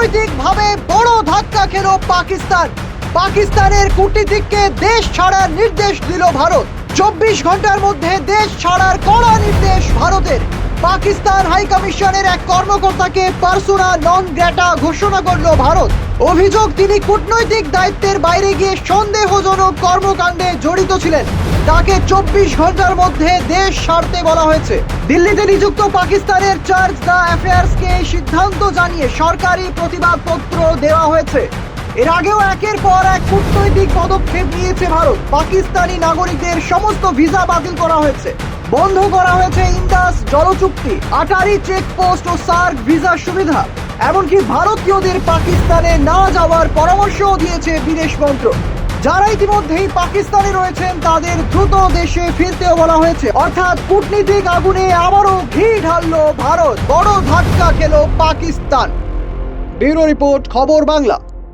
কূটনৈতিকভাবে বড় ধাক্কা খেল পাকিস্তান। পাকিস্তানের কূটনীতিককে দেশ ছাড়ার নির্দেশ দিল ভারত। চব্বিশ ঘণ্টার মধ্যে দেশ ছাড়ার কড়া নির্দেশ ভারতের। পাকিস্তান হাই কমিশনের এক কর্মকর্তাকে পার্সোনা নন গ্র্যাটা ঘোষণা করল ভারত। অভিযোগ, তিনি কূটনৈতিক দায়িত্বের বাইরে গিয়ে সন্দেহজনক কর্মকাণ্ডে জড়িত ছিলেন। তাকে চব্বিশ ঘণ্টার মধ্যে দেশ ছাড়তে বলা হয়েছে। দিল্লিতে নিযুক্ত পাকিস্তানের চার্জ দ্য অ্যাফেয়ার্সকে সিদ্ধান্ত জানিয়ে সরকারি প্রতিবাদপত্র দেওয়া হয়েছে। এর আগেও একের পর এক কূটনৈতিক পদক্ষেপ নিয়েছে ভারত। পাকিস্তানি নাগরিকদের সমস্ত ভিসা বাতিল করা হয়েছে। বন্ধ করা হয়েছে ইন্দাস জলচুক্তি, আটারি চেকপোস্ট ও সার্ক ভিসা সুবিধা। এমনকি ভারতীয়দের পাকিস্তানে না যাওয়ার পরামর্শও দিয়েছে বিদেশ মন্ত্রক। যারা ইতিমধ্যেই পাকিস্তানে রয়েছেন, তাদের দ্রুত দেশে ফিরতেও বলা হয়েছে। অর্থাৎ কূটনীতিক আগুনে আবারও ঘি ঢাললো ভারত। বড় ধাক্কা খেল পাকিস্তান। ব্যুরো রিপোর্ট, খবর বাংলা।